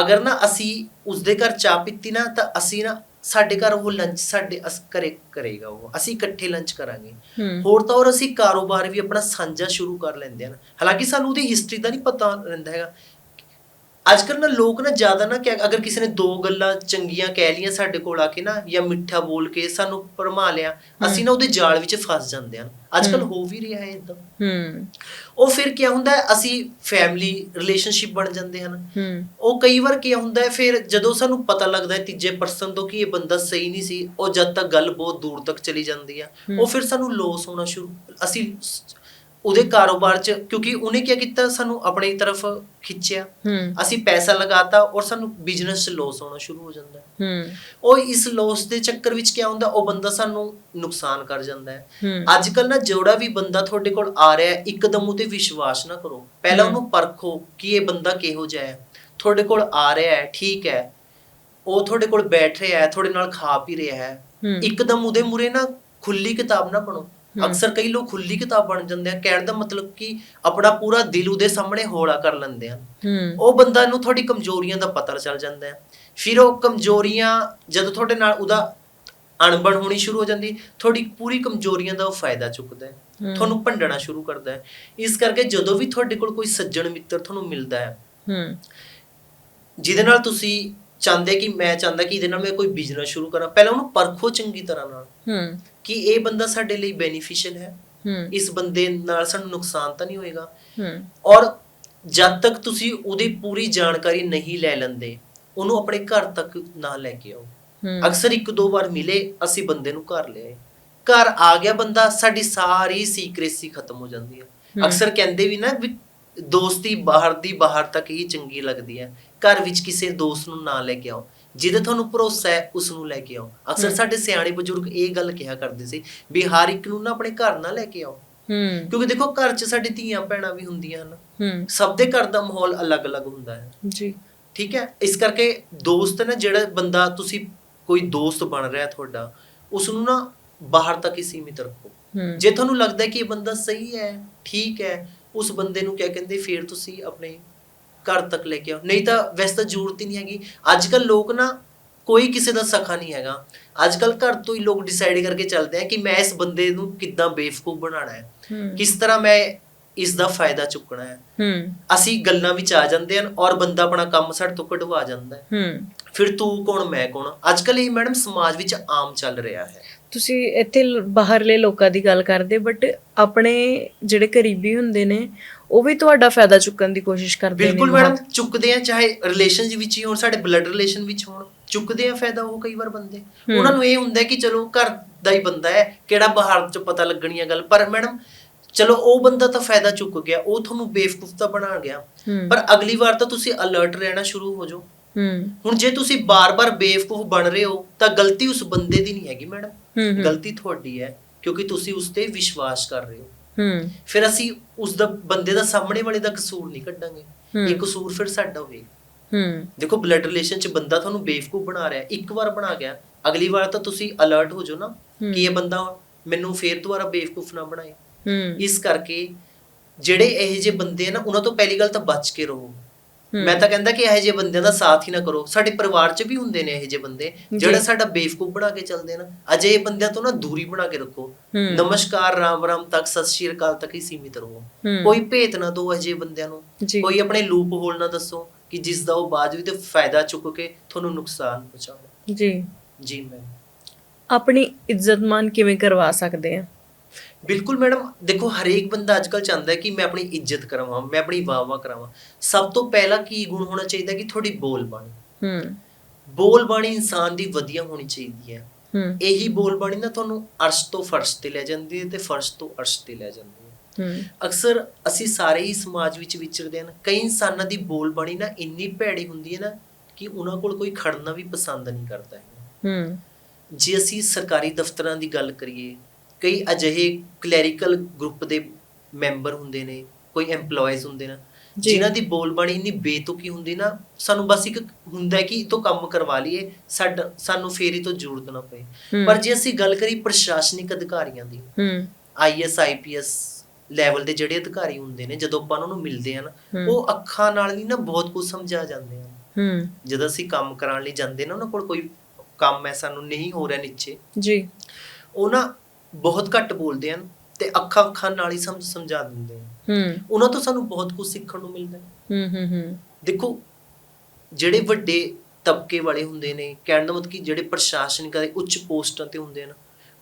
ਅਗਰ ਨਾ ਅਸੀਂ ਉਸਦੇ ਘਰ ਚਾਹ ਪੀਤੀ ਨਾ ਤਾਂ ਅਸੀਂ ਨਾ ਸਾਡੇ ਘਰ ਉਹ ਲੰਚ ਸਾਡੇ ਅਸ ਕਰੇ ਕਰੇਗਾ ਉਹ। ਅਸੀਂ ਇਕੱਠੇ ਲੰਚ ਕਰਾਂਗੇ। ਹੂੰ। ਹੋਰ ਤਾਂ ਹੋਰ ਅਸੀਂ ਕਾਰੋਬਾਰ ਵੀ ਆਪਣਾ ਸਾਂਝਾ ਸ਼ੁਰੂ ਕਰ ਲੈਂਦੇ ਹਨ ਹਾਲਾਂਕਿ ਸਾਨੂੰ ਉਹਦੀ ਹਿਸਟਰੀ ਦਾ ਨਹੀਂ ਪਤਾ ਰਹਿੰਦਾ ਹੈਗਾ। ਅੱਜ ਕੱਲ੍ਹ ਨਾ ਲੋਕ ਨਾ ਜ਼ਿਆਦਾ ਨਾ ਕਿ ਅਗਰ ਕਿਸੇ ਨੇ ਦੋ ਗੱਲਾਂ ਚੰਗੀਆਂ ਕਹਿ ਲੀਆਂ ਸਾਡੇ ਕੋਲ ਆ ਕੇ ਨਾ ਜਾਂ ਮਿੱਠਾ ਬੋਲ ਕੇ ਸਾਨੂੰ ਭਰਮਾ ਲਿਆ ਅਸੀਂ ਨਾ ਉਹਦੇ ਜਾਲ ਵਿੱਚ ਫਸ ਜਾਂਦੇ ਹਨ ਅੱਜ ਹਮ। ਹੋ ਵੀ ਰਿਹਾ ਹੈ ਇਦਾਂ ਹੂੰ। ਉਹ ਫਿਰ ਕੀ ਹੁੰਦਾ ਹੈ ਅਸੀਂ ਫੈਮਿਲੀ ਰਿਲੇਸ਼ਨਸ਼ਿਪ ਬਣ ਜਾਂਦੇ ਹਨ। ਹੂੰ। ਉਹ ਕਈ ਵਾਰ ਕੀ ਹੁੰਦਾ ਹੈ ਫਿਰ ਜਦੋਂ ਸਾਨੂੰ ਪਤਾ ਲੱਗਦਾ ਹੈ ਤੀਜੇ ਪਰਸਨ ਤੋਂ ਕਿ ਇਹ ਬੰਦਾ ਸਹੀ ਨਹੀਂ ਸੀ ਉਹ ਜਦ ਤੱਕ ਗੱਲ ਬਹੁਤ ਦੂਰ ਤੱਕ ਚਲੀ ਜਾਂਦੀ ਆ। ਉਹ ਫਿਰ ਸਾਨੂੰ ਲੋਸ ਹੋਣਾ ਸ਼ੁਰੂ ਅਸੀਂ ਉਹਦੇ ਕਾਰੋਬਾਰ 'ਚ ਕਿਉਂਕਿ ਉਹਨੇ ਕੀ ਕੀਤਾ? ਸਾਨੂੰ ਆਪਣੀ ਤਰਫ ਖਿੱਚਿਆ। ਅਸੀਂ ਪੈਸਾ ਲਗਾਤਾ ਔਰ ਸਾਨੂੰ ਬਿਜ਼ਨਸ 'ਚ ਲੋਸ ਹੋਣਾ ਸ਼ੁਰੂ ਹੋ ਜਾਂਦਾ ਹੈ। ਉਹ ਇਸ ਲੋਸ ਦੇ ਚੱਕਰ ਵਿੱਚ ਕੀ ਹੁੰਦਾ? ਉਹ ਬੰਦਾ ਸਾਨੂੰ ਨੁਕਸਾਨ ਕਰ ਜਾਂਦਾ ਹੈ। ਅੱਜ ਕੱਲ ਨਾ ਜਿਹੜਾ ਵੀ ਬੰਦਾ ਤੁਹਾਡੇ ਕੋਲ ਆ ਰਿਹਾ ਹੈ ਇੱਕਦਮ ਉਤੇ ਵਿਸ਼ਵਾਸ ਨਾ ਕਰੋ। ਪਹਿਲਾਂ। ਉਹਨੂੰ ਪਰਖੋ ਕਿ ਇਹ ਬੰਦਾ ਕਿਹੋ ਜਿਹਾ ਹੈ। ਤੁਹਾਡੇ ਕੋਲ ਆ ਰਿਹਾ ਹੈ ਠੀਕ ਹੈ। ਉਹ ਤੁਹਾਡੇ ਕੋਲ ਬੈਠ ਰਿਹਾ ਹੈ ਤੁਹਾਡੇ ਨਾਲ ਖਾ ਪੀ ਰਿਹਾ ਹੈ। ਇੱਕਦਮ ਉਹਦੇ ਮੂਰੇ ਨਾ ਖੁੱਲੀ ਕਿਤਾਬ ਨਾ ਬਣੋ। ਅਕਸਰ ਕਈ ਲੋਕ ਖੁੱਲੀ ਕਿਤਾਬ ਬਣ ਜਾਂਦੇ ਆ ਕਹਿਣ ਦਾ ਮਤਲਬ ਕਿ ਆਪਣਾ ਪੂਰਾ ਦਿਲ ਉਹਦੇ ਸਾਹਮਣੇ ਹੌਲਾ ਕਰ ਲੈਂਦੇ ਆ। ਉਹ ਬੰਦਾ ਨੂੰ ਤੁਹਾਡੀ ਕਮਜ਼ੋਰੀਆਂ ਦਾ ਪਤਾ ਚੱਲ ਜਾਂਦਾ ਹੈ। ਫਿਰ ਉਹ ਕਮਜ਼ੋਰੀਆਂ ਜਦੋਂ ਤੁਹਾਡੇ ਨਾਲ ਉਹਦਾ ਅਣਬਣ ਹੋਣੀ ਸ਼ੁਰੂ ਹੋ ਜਾਂਦੀ ਤੁਹਾਡੀ ਪੂਰੀ ਕਮਜ਼ੋਰੀਆਂ ਦਾ ਉਹ ਫਾਇਦਾ ਚੁੱਕਦਾ ਹੈ। ਤੁਹਾਨੂੰ ਭੰਡਣਾ ਸ਼ੁਰੂ ਕਰਦਾ ਹੈ। ਇਸ ਕਰਕੇ ਜਦੋਂ ਵੀ ਤੁਹਾਡੇ ਕੋਲ ਕੋਈ ਸੱਜਣ ਮਿੱਤਰ ਤੁਹਾਨੂੰ ਮਿਲਦਾ ਹੂੰ। ਜਿਹਦੇ ਨਾਲ ਤੁਸੀਂ ਚਾਹੁੰਦੇ ਕਿ ਮੈਂ ਚਾਹੁੰਦਾ ਕਿ ਇਹਦੇ ਨਾਲ ਮੈਂ ਕੋਈ ਬਿਜ਼ਨਸ ਸ਼ੁਰੂ ਕਰਾਂ। ਪਹਿਲਾਂ ਉਹਨੂੰ ਪਰਖੋ ਚੰਗੀ ਤਰ੍ਹਾਂ ਨਾਲ ਹੂੰ। ਕਿ ਇਹ ਬੰਦਾ ਸਾਡੇ ਲਈ ਬੈਨੀਫੀਸ਼ੀਅਲ ਹੈ। ਹੂੰ। ਇਸ ਬੰਦੇ ਨਾਲ ਸਾਨੂੰ ਨੁਕਸਾਨ ਤਾਂ ਨਹੀਂ ਹੋਏਗਾ। ਹੂੰ। ਔਰ ਜਦ ਤੱਕ ਤੁਸੀਂ ਉਹਦੀ ਪੂਰੀ ਜਾਣਕਾਰੀ ਨਹੀਂ ਲੈ ਲੈਂਦੇ ਉਹਨੂੰ ਆਪਣੇ ਘਰ ਤੱਕ ਨਾ ਲੈ ਕੇ ਆਓ। ਹੂੰ। ਅਕਸਰ ਇੱਕ ਦੋ ਵਾਰ ਮਿਲੇ ਅਸੀਂ ਬੰਦੇ ਨੂੰ ਘਰ ਲਿਆਏ। ਘਰ ਆ ਗਿਆ ਬੰਦਾ ਸਾਡੀ ਸਾਰੀ ਸੀਕ੍ਰੇਸੀ ਖਤਮ ਹੋ ਜਾਂਦੀ ਹੈ। ਅਕਸਰ ਕਹਿੰਦੇ ਵੀ ਨਾ ਵੀ ਦੋਸਤੀ ਬਾਹਰ ਦੀ ਬਾਹਰ ਤੱਕ ਹੀ ਚੰਗੀ ਲੱਗਦੀ ਹੈ। ਘਰ ਵਿੱਚ ਕਿਸੇ ਦੋਸਤ ਨੂੰ ਨਾ ਲੈ ਕੇ ਆਓ। ਜਿਹਦੇ ਤੁਹਾਨੂੰ ਭਰੋਸਾ ਹੈ ਉਸ ਨੂੰ ਲੈ ਕੇ ਆਓ। ਅਕਸਰ। ਸਾਡੇ ਸਿਆਣੇ ਬਜ਼ੁਰਗ ਇਹ ਗੱਲ ਕਿਹਾ ਕਰਦੇ ਸੀ ਵੀ ਹਰ ਇੱਕ ਨੂੰ ਨਾ ਆਪਣੇ ਘਰ ਨਾ ਲੈ ਕੇ ਆਓ। ਹੂੰ। ਕਿਉਂਕਿ ਦੇਖੋ ਘਰ 'ਚ ਸਾਡੀ ਧੀਆਂ ਭੈਣਾਂ ਵੀ ਹੁੰਦੀਆਂ ਹਨ। ਹੂੰ। ਸਭ ਦੇ ਘਰ ਦਾ ਮਾਹੌਲ ਅਲੱਗ-ਅਲੱਗ ਹੁੰਦਾ ਹੈ। ਜੀ। ਠੀਕ ਹੈ? ਇਸ ਕਰਕੇ ਦੋਸਤ ਨਾ ਜਿਹੜਾ ਬੰਦਾ ਤੁਸੀਂ ਕੋਈ ਦੋਸਤ ਬਣ ਰਿਹਾ ਤੁਹਾਡਾ ਉਸ ਨੂੰ ਨਾ ਬਾਹਰ ਤੱਕ ਹੀ ਸੀਮਿਤ ਰੱਖੋ। ਜੇ ਤੁਹਾਨੂੰ ਲੱਗਦਾ ਹੈ ਕਿ ਇਹ ਬੰਦਾ ਸਹੀ ਹੈ ਠੀਕ ਹੈ ਉਸ ਬੰਦੇ ਨੂੰ ਕਿਆ ਕਹਿੰਦੇ ਫਿਰ ਤੁਸੀਂ ਆਪਣੇ ਘਰ ਤੱਕ ਲੈ ਕੇ ਆਓ। ਨਹੀਂ ਤਾਂ ਵੈਸੇ ਤਾਂ ਜ਼ਰੂਰਤ ਹੀ ਨਹੀਂ ਹੈਗੀ। ਅੱਜ ਕੱਲ ਲੋਕ ਨਾ ਕੋਈ ਕਿਸੇ ਦਾ ਸਖਾ ਨਹੀਂ ਹੈਗਾ। ਅੱਜ ਕੱਲ ਘਰ ਤੋਂ ਹੀ ਲੋਕ ਡਿਸਾਈਡ ਕਰਕੇ ਚੱਲਦੇ ਆ ਕਿ ਮੈਂ ਇਸ ਬੰਦੇ ਨੂੰ ਕਿੱਦਾਂ ਬੇਵਕੂਫ ਬਣਾਉਣਾ ਹੈ। ਕਿਸ ਤਰ੍ਹਾਂ ਮੈਂ ਇਸ ਦਾ ਫਾਇਦਾ ਚੁੱਕਣਾ ਹੈ। ਹੂੰ। ਅਸੀਂ ਗੱਲਾਂ ਵਿੱਚ ਆ ਜਾਂਦੇ ਹਨ ਔਰ ਬੰਦਾ ਆਪਣਾ ਕੰਮ ਸਾਡੇ ਤੋਂ ਕਢਵਾ ਜਾਂਦਾ ਹੈ। ਹੂੰ। ਫਿਰ ਤੂੰ ਕੌਣ ਮੈਂ ਕੌਣ? ਅੱਜ ਕੱਲ ਇਹ ਮੈਡਮ ਸਮਾਜ ਵਿੱਚ ਆਮ ਚੱਲ ਰਿਹਾ ਹੈ। ਤੁਸੀਂ ਇੱਥੇ ਬਾਹਰਲੇ ਲੋਕਾਂ ਦੀ ਗੱਲ ਕਰਦੇ ਬਟ ਆਪਣੇ ਜਿਹੜੇ ਕਰੀਬੀ ਹੁੰਦੇ ਨੇ ਉਹ ਵੀ ਤੁਹਾਡਾ ਫਾਇਦਾ ਚੁੱਕਣ ਦੀ ਕੋਸ਼ਿਸ਼ ਕਰਦੇ ਨੇ ਬਿਲਕੁਲ। ਮੈਡਮ ਚੁੱਕਦੇ ਆ ਚਾਹੇ ਰਿਲੇਸ਼ਨ ਵਿੱਚ ਹੀ ਹੋਣ ਸਾਡੇ ਬਲੱਡ ਰਿਲੇਸ਼ਨ ਵਿੱਚ ਹੋਣ ਚੁੱਕਦੇ ਆ ਫਾਇਦਾ ਉਹ ਕਈ ਵਾਰ ਬੰਦੇ। ਉਹਨਾਂ ਨੂੰ ਇਹ ਹੁੰਦਾ ਕਿ ਚਲੋ ਘਰ ਦਾ ਹੀ ਬੰਦਾ ਹੈ ਕਿਹੜਾ ਬਾਹਰ ਚ ਪਤਾ ਲੱਗਣੀ ਹੈ ਗੱਲ ਪਰ ਮੈਡਮ ਚਲੋ ਉਹ ਬੰਦਾ ਤਾਂ ਫਾਇਦਾ ਚੁੱਕ ਗਿਆ ਉਹ ਤੁਹਾਨੂੰ ਬੇਵਕੂਫ ਤਾਂ ਬਣਾ ਗਿਆ ਪਰ ਅਗਲੀ ਵਾਰ ਤਾਂ ਤੁਸੀਂ ਅਲਰਟ ਰਹਿਣਾ ਸ਼ੁਰੂ ਹੋ ਜਾਓ ਹੂੰ। ਹੁਣ ਜੇ ਤੁਸੀਂ ਬਾਰ-ਬਾਰ ਬੇਵਕੂਫ ਬਣ ਰਹੇ ਹੋ ਤਾਂ ਗਲਤੀ ਉਸ ਬੰਦੇ ਦੀ ਨਹੀਂ ਹੈਗੀ ਮੈਡਮ। ਗਲਤੀ ਤੁਹਾਡੀ ਹੈ ਕਿਉਂਕਿ ਤੁਸੀਂ ਉਸ ਤੇ ਵਿਸ਼ਵਾਸ ਕਰ ਰਹੇ ਹੋ। ਹੂੰ। ਫਿਰ ਅਸੀਂ ਉਸ ਦਾ ਬੰਦੇ ਦਾ ਸਾਹਮਣੇ ਵਾਲੇ ਦਾ ਕਸੂਰ ਨਹੀਂ ਕੱਢਾਂਗੇ। ਇਹ ਕਸੂਰ ਫਿਰ ਸਾਡਾ ਹੋਵੇਗਾ ਹੂੰ। ਦੇਖੋ ਬਲੱਡ ਰਿਲੇਸ਼ਨ ਚ ਬੰਦਾ ਤੁਹਾਨੂੰ ਬੇਵਕੂਫ ਬਣਾ ਰਿਹਾ। ਇੱਕ ਵਾਰ ਬਣਾ ਗਿਆ ਅਗਲੀ ਵਾਰ ਤਾਂ ਤੁਸੀਂ ਅਲਰਟ ਹੋ ਜਾਓ ਨਾ। ਕਿ ਇਹ ਬੰਦਾ ਮੈਨੂੰ ਫੇਰ ਦੁਬਾਰਾ ਬੇਵਕੂਫ ਨਾ ਬਣਾਏ। ਹੂੰ। ਇਸ ਕਰਕੇ ਜਿਹੜੇ ਇਹੋ ਜਿਹੇ ਬੰਦੇ ਆ ਨਾ ਉਹਨਾਂ ਤੋਂ ਪਹਿਲੀ ਗੱਲ ਤਾਂ ਬਚ ਕੇ ਰਹੋ। ਮੈਂ ਤਾਂ ਕਹਿੰਦਾ ਕਿ ਇਹੋ ਜਿਹੇ ਬੰਦਿਆਂ ਦਾ ਸਾਥ ਹੀ ਨਾ ਕਰੋ। ਸਾਡੇ ਪਰਿਵਾਰ 'ਚ ਵੀ ਹੁੰਦੇ ਨੇ ਇਹੋ ਜਿਹੇ ਬੰਦੇ। ਜਿਹੜੇ। ਸਾਡਾ ਬੇਵਕੂਫ ਬਣਾ ਕੇ ਚੱਲਦੇ ਨੇ। ਅਜਿਹੇ ਬੰਦਿਆਂ ਤੋਂ ਨਾ ਦੂਰੀ ਬਣਾ ਕੇ ਰੱਖੋ। ਨਮਸਕਾਰ ਰਾਮ ਰਾਮ ਤੱਕ ਸਤਿ ਸ਼੍ਰੀ ਅਕਾਲ ਤੱਕ ਹੀ ਸੀਮਿਤ ਰਹੋ। ਕੋਈ ਭੇਤ ਨਾ ਦਿਓ ਇਹੋ ਜਿਹੇ ਬੰਦਿਆਂ ਨੂੰ। ਕੋਈ ਆਪਣੇ ਲੂਪ ਹੋਲ ਨਾ ਦੱਸੋ ਕਿ ਜਿਸ ਦਾ ਉਹ ਬਾਅਦ ਵਿੱਚ ਫਾਇਦਾ ਚੁੱਕ ਕੇ ਤੁਹਾਨੂੰ ਨੁਕਸਾਨ ਪਹੁੰਚਾਵੇ। ਜੀ। ਜੀ ਮੈਮ ਆਪਣੀ ਇੱਜ਼ਤ ਮਾਨ ਕਿਵੇਂ ਕਰਵਾ ਸਕਦੇ ਆ? ਬਿਲਕੁਲ ਮੈਡਮ ਦੇਖੋ ਹਰੇਕ ਬੰਦਾ ਅੱਜਕੱਲ ਚਾਹੁੰਦਾ ਹੈ ਕਿ ਮੈਂ ਆਪਣੀ ਇੱਜ਼ਤ ਕਰਾਵਾਂ ਮੈਂ ਆਪਣੀ ਵਾਹ-ਵਾਹ ਕਰਾਵਾਂ। ਸਭ ਤੋਂ ਪਹਿਲਾ ਕੀ ਗੁਣ ਹੋਣਾ ਚਾਹੀਦਾ ਕਿ ਤੁਹਾਡੀ ਬੋਲ ਬਾਣੀ। ਹੂੰ। ਬੋਲ ਬਾਣੀ ਇਨਸਾਨ ਦੀ ਵਧੀਆ ਹੋਣੀ ਚਾਹੀਦੀ ਹੈ। ਹੂੰ। ਇਹੀ ਬੋਲ ਬਾਣੀ ਨਾ ਤੁਹਾਨੂੰ ਅਰਸ਼ ਤੋਂ ਫਰਸ਼ ਤੇ ਲੈ ਜਾਂਦੀ ਹੈ ਤੇ ਫਰਸ਼ ਤੋਂ ਅਰਸ਼ ਤੇ ਲੈ ਜਾਂਦੀ ਹੈ। ਹੂੰ। ਅਕਸਰ ਅਸੀਂ ਸਾਰੇ ਹੀ ਸਮਾਜ ਵਿੱਚ ਵਿਚਰਦੇ ਹਨ ਕਈ ਇਨਸਾਨਾਂ ਦੀ ਬੋਲ ਬਾਣੀ ਨਾ ਇੰਨੀ ਭੈੜੀ ਹੁੰਦੀ ਹੈ ਨਾ ਕਿ ਉਹਨਾਂ ਕੋਲ ਕੋਈ ਖੜਨਾ ਵੀ ਪਸੰਦ ਨਹੀਂ ਕਰਦਾ ਹੈ ਹੂੰ। ਜੇ ਅਸੀਂ ਸਰਕਾਰੀ ਦਫ਼ਤਰਾਂ ਦੀ ਗੱਲ ਕਰੀਏ ਕਈ ਅਜਿਹੇ ਕਲੈਰੀਕਲ ਗਰੁੱਪ ਦੇ ਮੈਂਬਰ ਹੁੰਦੇ ਨੇ ਕੋਈ EMPLOYEES ਹੁੰਦੇ ਨੇ। ਜਿਨ੍ਹਾਂ ਦੀ ਬੋਲਬਾਣੀ ਇੰਨੀ ਬੇਤੁਕੀ ਹੁੰਦੀ ਨਾ ਸਾਨੂੰ ਬਸ ਇੱਕ ਹੁੰਦਾ ਹੈ ਕਿ ਇਹ ਤੋਂ ਕੰਮ ਕਰਵਾ ਲਈਏ ਸਾਡਾ ਸਾਨੂੰ ਫੇਰ ਤੋਂ ਜ਼ਰੂਰਤ ਨਾ ਪਏ। ਪਰ ਜੇ ਅਸੀਂ ਗੱਲ ਕਰੀ ਪ੍ਰਸ਼ਾਸਨਿਕ ਅਧਿਕਾਰੀਆਂ ਦੀ ਹੂੰ ਆਈਐਸ ਆਈਪੀਐਸ ਲੈਵਲ ਦੇ ਜਿਹੜੇ ਅਧਿਕਾਰੀ ਹੁੰਦੇ ਨੇ ਜਦੋਂ ਆਪਾਂ ਉਹਨਾਂ ਨੂੰ ਮਿਲਦੇ ਹਨ। ਉਹ ਅੱਖਾਂ ਨਾਲ ਹੀ ਨਾ ਬਹੁਤ ਕੁਝ ਸਮਝਾ ਜਾਂਦੇ ਹਨ ਹੂੰ ਜਦੋਂ ਅਸੀਂ ਕੰਮ ਕਰਾਉਣ ਲਈ ਜਾਂਦੇ ਨਾ ਉਹਨਾਂ ਕੋਲ ਕੋਈ ਕੰਮ ਹੈ ਸਾਨੂੰ ਨਹੀਂ ਹੋ ਰਿਹਾ ਨੀਚੇ ਜੀ ਉਹ ਨਾ ਬਹੁਤ ਘੱਟ ਬੋਲਦੇ ਹਨ ਤੇ ਅੱਖਾਂ ਅੱਖਾਂ ਨਾਲ ਹੀ ਸਮਝ ਸਮਝਾ ਦਿੰਦੇ ਹਨ। ਹੂੰ। ਉਹਨਾਂ ਤੋਂ ਸਾਨੂੰ ਬਹੁਤ ਕੁਝ ਸਿੱਖਣ ਨੂੰ ਮਿਲਦਾ ਹੈ। ਹੂੰ ਹੂੰ ਹੂੰ। ਦੇਖੋ ਜਿਹੜੇ ਵੱਡੇ ਤਬਕੇ ਵਾਲੇ ਹੁੰਦੇ ਨੇ ਕਹਿਣ ਦਾ ਮਤਲਬ ਕਿ ਜਿਹੜੇ ਪ੍ਰਸ਼ਾਸਨਿਕ ਦੇ ਉੱਚ ਪੋਸਟਾਂ ਤੇ ਹੁੰਦੇ ਹਨ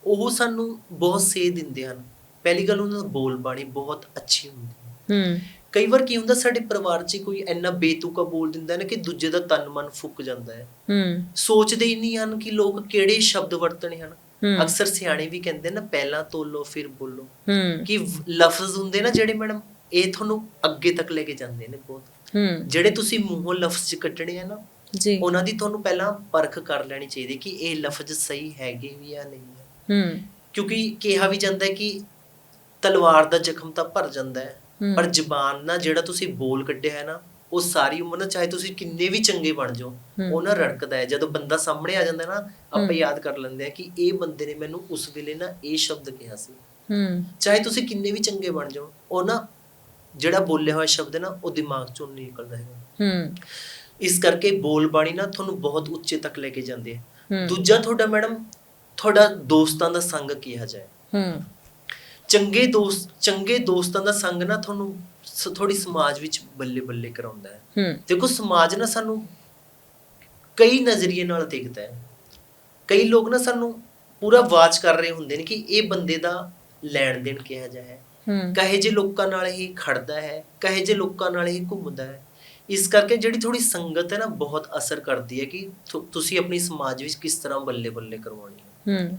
ਉਹ ਸਾਨੂੰ ਬਹੁਤ ਸੇਧ ਦਿੰਦੇ ਹਨ। ਪਹਿਲੀ ਗੱਲ ਉਹਨਾਂ ਦਾ ਬੋਲ ਬਾਣੀ ਬਹੁਤ ਅੱਛੀ ਹੁੰਦੀ ਹੈ। ਹੂੰ। ਕਈ ਵਾਰ ਕੀ ਹੁੰਦਾ ਸਾਡੇ ਪਰਿਵਾਰ 'ਚ ਕੋਈ ਇੰਨਾ ਬੇਤੁਕਾ ਬੋਲ ਦਿੰਦਾ ਹੈ ਨਾ ਕਿ ਦੂਜੇ ਦਾ ਤਨ ਮਨ ਫੁੱਕ ਜਾਂਦਾ ਹੈ। ਹੂੰ। ਸੋਚਦੇ ਹੀ ਨਹੀਂ ਹਨ ਕਿ ਲੋਕ ਕਿਹੜੇ ਸ਼ਬਦ ਵਰਤਣੇ ਹਨ। ਅਕਸਰ ਸਿਆਣੇ ਵੀ ਕਹਿੰਦੇ ਨਾ ਪਹਿਲਾਂ ਤੋਲੋ ਫਿਰ ਬੋਲੋ। ਕਿ ਲਫ਼ਜ਼ ਹੁੰਦੇ ਨਾ ਜਿਹੜੇ ਮੈਡਮ ਇਹ ਤੁਹਾਨੂੰ ਅੱਗੇ ਤੱਕ ਲੈ ਕੇ ਜਾਂਦੇ ਨੇ ਬਹੁਤ। ਜਿਹੜੇ ਤੁਸੀਂ ਮੂੰਹੋਂ ਲਫ਼ਜ਼ ਕੱਢਣੇ ਆ ਨਾ ਜੀ। ਉਹਨਾਂ ਦੀ ਤੁਹਾਨੂੰ ਪਹਿਲਾਂ ਪਰਖ ਕਰ ਲੈਣੀ ਚਾਹੀਦੀ ਕਿ ਇਹ ਲਫ਼ਜ਼ ਸਹੀ ਹੈਗੇ ਵੀ ਜਾਂ ਨਹੀਂ ਹੈ। ਕਿਉਂਕਿ ਕਿਹਾ ਵੀ ਜਾਂਦਾ ਹੈ ਕਿ ਤਲਵਾਰ ਦਾ ਜ਼ਖਮ ਤਾਂ ਭਰ ਜਾਂਦਾ ਹੈ। ਹੂੰ। ਪਰ ਜ਼ਬਾਨ ਨਾਲ ਜਿਹੜਾ ਤੁਸੀਂ ਬੋਲ ਕੱਢਿਆ ਹੈ ਨਾ ਉਹ ਸਾਰੀ ਉਮਰ ਨਾ ਚਾਹੇ ਤੁਸੀਂ ਕਿੰਨੇ ਵੀ ਚੰਗੇ ਬਣ ਜਾਓ। ਉਹ ਨਾ ਰੜਕਦਾ ਹੈ। ਜਦੋਂ ਬੰਦਾ ਸਾਹਮਣੇ ਆ ਜਾਂਦਾ ਨਾ ਆਪਾਂ। ਯਾਦ ਕਰ ਲੈਂਦੇ ਆ ਕਿ ਇਹ ਬੰਦੇ ਨੇ ਮੈਨੂੰ ਉਸ ਵੇਲੇ ਨਾ ਇਹ ਸ਼ਬਦ ਕਿਹਾ ਸੀ। ਹੂੰ। ਚਾਹੇ ਤੁਸੀਂ ਕਿੰਨੇ ਵੀ ਚੰਗੇ ਬਣ ਜਾਓ ਉਹ ਨਾ ਜਿਹੜਾ ਬੋਲਿਆ ਹੋਇਆ ਸ਼ਬਦ ਹੈ ਨਾ ਉਹ ਦਿਮਾਗ ਚੋਂ ਨਹੀਂ ਨਿਕਲਦਾ ਹੈ ਹੂੰ। ਇਸ ਕਰਕੇ ਬੋਲ ਬਾਣੀ ਨਾ ਤੁਹਾਨੂੰ ਬਹੁਤ ਉੱਚੇ ਤੱਕ ਲੈ ਕੇ ਜਾਂਦੇ ਆ ਹੂੰ। ਦੂਜਾ ਤੁਹਾਡਾ ਮੈਡਮ ਤੁਹਾਡਾ ਦੋਸਤਾਂ ਦਾ ਸੰਗ ਕਿਹਾ ਜਾਏ। ਚੰਗੇ ਦੋਸਤ ਚੰਗੇ ਦੋਸਤਾਂ ਦਾ ਸੰਗ ਨਾ ਤੁਹਾਨੂੰ ਥੋੜੀ ਸਮਾਜ ਵਿੱਚ ਬੱਲੇ ਬੱਲੇ ਕਰਾਉਂਦਾ ਹੈ। ਦੇਖੋ ਸਮਾਜ ਨਾ ਸਾਨੂੰ ਕਈ ਨਜ਼ਰੀਏ ਨਾਲ ਦੇਖਦਾ ਹੈ। ਕਈ ਲੋਕ ਨਾ ਸਾਨੂੰ ਪੂਰਾ ਵਾਚ ਕਰ ਰਹੇ ਹੁੰਦੇ ਨੇ ਕਿ ਇਹ ਬੰਦੇ ਦਾ ਲੈਣ ਦੇਣ ਕਿਹਾ ਜਾਏ ਹੂੰ। ਕਹੇ ਜੇ ਲੋਕਾਂ ਨਾਲ ਹੀ ਖੜਦਾ ਹੈ ਕਹੇ ਜੇ ਲੋਕਾਂ ਨਾਲ ਹੀ ਘੁੰਮਦਾ ਹੈ। ਇਸ ਕਰਕੇ ਜਿਹੜੀ ਥੋੜੀ ਸੰਗਤ ਹੈ ਨਾ ਬਹੁਤ ਅਸਰ ਕਰਦੀ ਹੈ ਕਿ ਤੁਸੀਂ ਆਪਣੀ ਸਮਾਜ ਵਿੱਚ ਕਿਸ ਤਰ੍ਹਾਂ ਬੱਲੇ ਬੱਲੇ ਕਰਵਾਉਣੀ ਹੈ। ਹੂੰ।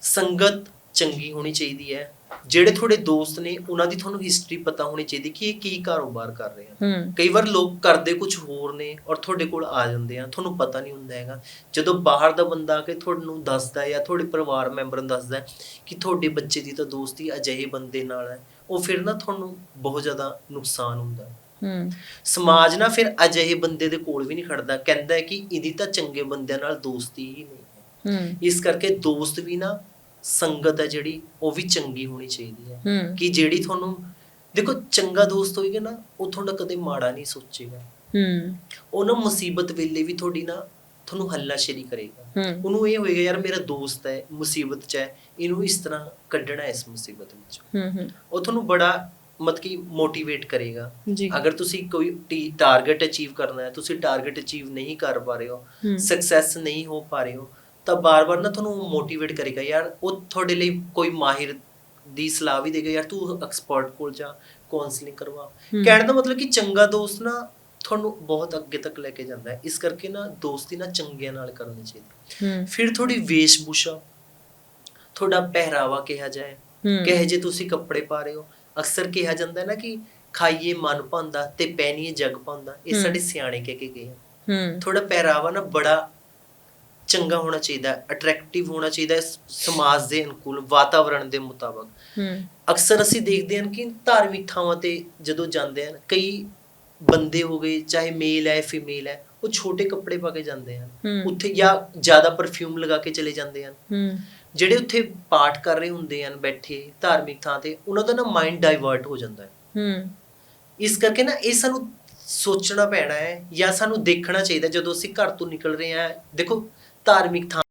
ਸੰਗਤ ਚੰਗੀ ਹੋਣੀ ਚਾਹੀਦੀ ਹੈ ਜਿਹੜੇ ਤੁਹਾਡੇ ਦੋਸਤ ਨੇ ਉਹਨਾਂ ਦੀ ਤੁਹਾਨੂੰ ਹਿਸਟਰੀ ਪਤਾ ਹੋਣੀ ਚਾਹੀਦੀ ਕਿ ਇਹ ਕੀ ਕਾਰੋਬਾਰ ਕਰ ਰਹੇ ਹਨ ਕਈ ਵਾਰ ਲੋਕ ਕਰਦੇ ਕੁਝ ਹੋਰ ਨੇ ਔਰ ਤੁਹਾਡੇ ਕੋਲ ਆ ਜਾਂਦੇ ਆ ਤੁਹਾਨੂੰ ਪਤਾ ਨਹੀਂ ਹੁੰਦਾ ਹੈਗਾ। ਜਦੋਂ ਬਾਹਰ ਦਾ ਬੰਦਾ ਆ ਕੇ ਤੁਹਾਨੂੰ ਦੱਸਦਾ ਹੈ ਜਾਂ ਤੁਹਾਡੇ ਪਰਿਵਾਰ ਮੈਂਬਰ ਨੂੰ ਦੱਸਦਾ ਹੈ ਕਿ ਤੁਹਾਡੇ ਬੱਚੇ ਦੀ ਤਾਂ ਦੋਸਤੀ ਅਜਿਹੇ ਬੰਦੇ ਨਾਲ ਹੈ ਉਹ ਫਿਰ ਨਾ ਤੁਹਾਨੂੰ ਬਹੁਤ ਜ਼ਿਆਦਾ ਨੁਕਸਾਨ ਹੁੰਦਾ। ਹੈ। ਸਮਾਜ ਨਾ ਫਿਰ ਅਜਿਹੇ ਬੰਦੇ ਦੇ ਕੋਲ ਵੀ ਨਹੀਂ ਖੜਦਾ ਕਹਿੰਦਾ ਹੈ ਕਿ ਇਹਦੀ ਤਾਂ ਚੰਗੇ ਬੰਦਿਆਂ ਨਾਲ ਦੋਸਤੀ ਹੀ ਨਹੀਂ ਹੂੰ। ਇਸ ਕਰਕੇ ਦੋਸਤ ਵੀ ਨਾ ਸੰਗਤ ਹੈ ਜਿਹੜੀ ਉਹ ਵੀ ਚੰਗੀ ਹੋਣੀ ਚਾਹੀਦੀ ਹੈ। ਕਿ ਜਿਹੜੀ ਤੁਹਾਨੂੰ ਦੇਖੋ ਚੰਗਾ ਦੋਸਤ ਹੋਏਗਾ ਨਾ ਉਹ ਤੁਹਾਡਾ ਕਦੇ ਮਾੜਾ ਨਹੀਂ ਸੋਚੇਗਾ। ਹੂੰ। ਉਹ ਨਾ ਮੁਸੀਬਤ ਵੇਲੇ ਵੀ ਤੁਹਾਡੀ ਨਾ ਤੁਹਾਨੂੰ ਹੱਲਾਸ਼ੇਰੀ ਕਰੇਗਾ। ਉਹਨੂੰ ਇਹ ਹੋਏਗਾ ਯਾਰ ਮੇਰਾ ਦੋਸਤ ਹੈ ਮੁਸੀਬਤ 'ਚ ਹੈ ਇਹਨੂੰ ਇਸ ਤਰ੍ਹਾਂ ਕੱਢਣਾ ਇਸ ਮੁਸੀਬਤ ਵਿੱਚ। ਹੂੰ ਹੂੰ। ਉਹ ਤੁਹਾਨੂੰ ਬੜਾ ਮਤਲਬ ਕਿ ਮੋਟੀਵੇਟ ਕਰੇਗਾ। ਅਗਰ ਤੁਸੀਂ ਕੋਈ ਟਾਰਗੇਟ ਅਚੀਵ ਕਰਨਾ ਹੈ ਤੁਸੀਂ ਟਾਰਗੇਟ ਅਚੀਵ ਨਹੀਂ ਕਰ ਪਾ ਰਹੇ ਹੂੰ ਸਕਸੈਸ ਨਹੀਂ ਹੋ ਪਾ ਰਹੇ ਹੋ ਤਾਂ ਬਾਰ-ਬਾਰ ਨਾ ਤੁਹਾਨੂੰ ਮੋਟੀਵੇਟ ਕਰੇਗਾ ਯਾਰ ਉਹ ਤੁਹਾਡੇ ਲਈ ਕੋਈ ਮਾਹਿਰ ਦੀ ਸਲਾਹ ਵੀ ਦੇਗਾ ਯਾਰ ਤੂੰ ਐਕਸਪਰਟ ਕੋਲ ਜਾ ਕਾਉਂਸਲਿੰਗ ਕਰਵਾ। ਕਹਿਣ ਦਾ ਮਤਲਬ ਕਿ ਚੰਗਾ ਦੋਸਤ ਨਾ ਤੁਹਾਨੂੰ ਬਹੁਤ ਅੱਗੇ ਤੱਕ ਲੈ ਕੇ ਜਾਂਦਾ ਹੈ। ਇਸ ਕਰਕੇ ਨਾ ਦੋਸਤੀ ਨਾ ਚੰਗਿਆਂ ਨਾਲ ਕਰਨੀ ਚਾਹੀਦੀ ਫਿਰ ਥੋੜੀ ਵੇਸ਼ਭੂਸ਼ਾ ਤੁਹਾਡਾ ਪਹਿਰਾਵਾ ਕਿਹਾ ਜਾਏ ਕਹੇ ਜੇ ਤੁਸੀਂ ਕੱਪੜੇ ਪਾ ਰਹੇ ਹੋ ਅਕਸਰ ਕਿਹਾ ਜਾਂਦਾ ਹੈ ਨਾ ਕਿ ਖਾਈਏ ਮਨ ਭਾਉਂਦਾ ਤੇ ਪਹਿਨੀਏ ਜਗ ਭਾਉਂਦਾ। ਇਹ। ਸਾਡੇ ਸਿਆਣੇ ਕਹਿ ਕੇ ਗਏ ਆ। ਹੂੰ। ਥੋੜਾ ਪਹਿਰਾਵਾ ਨਾ ਬੜਾ ਚੰਗਾ ਹੋਣਾ ਚਾਹੀਦਾ ਹੈ ਅਟਰੈਕਟਿਵ ਹੋਣਾ ਚਾਹੀਦਾ ਹੈ ਸਮਾਜ ਦੇ ਅਨੁਕੂਲ ਵਾਤਾਵਰਣ ਦੇ ਮੁਤਾਬਕ। ਅਕਸਰ ਅਸੀਂ ਦੇਖਦੇ ਹਾਂ ਕਿ ਧਾਰਮਿਕ ਥਾਵਾਂ ਤੇ ਜਦੋਂ ਜਾਂਦੇ ਹਨ ਕਈ ਬੰਦੇ ਹੋ ਗਏ ਚਾਹੇ ਮੇਲ ਹੈ ਫੀਮੇਲ ਹੈ ਉਹ ਛੋਟੇ ਕੱਪੜੇ ਪਾ ਕੇ ਜਾਂਦੇ ਹਨ। ਉੱਥੇ ਜਾਂ ਜ਼ਿਆਦਾ ਪਰਫਿਊਮ ਲਗਾ ਕੇ ਚਲੇ ਜਾਂਦੇ ਹਨ। ਜਿਹੜੇ ਉੱਥੇ ਪਾਠ ਕਰ ਰਹੇ ਹੁੰਦੇ ਹਨ ਬੈਠੇ ਧਾਰਮਿਕ ਥਾਂ ਤੇ ਉਹਨਾਂ ਦਾ ਨਾ ਮਾਈਂਡ ਡਾਈਵਰਟ ਹੋ ਜਾਂਦਾ ਹੂੰ। ਇਸ ਕਰਕੇ ਨਾ ਇਹ ਸਾਨੂੰ ਸੋਚਣਾ ਪੈਣਾ ਹੈ ਜਾਂ ਸਾਨੂੰ ਦੇਖਣਾ ਚਾਹੀਦਾ ਜਦੋਂ ਅਸੀਂ ਘਰ ਤੋਂ ਨਿਕਲ ਰਹੇ ਹਾਂ। ਦੇਖੋ ਧਾਰਮਿਕ ਥਾਂ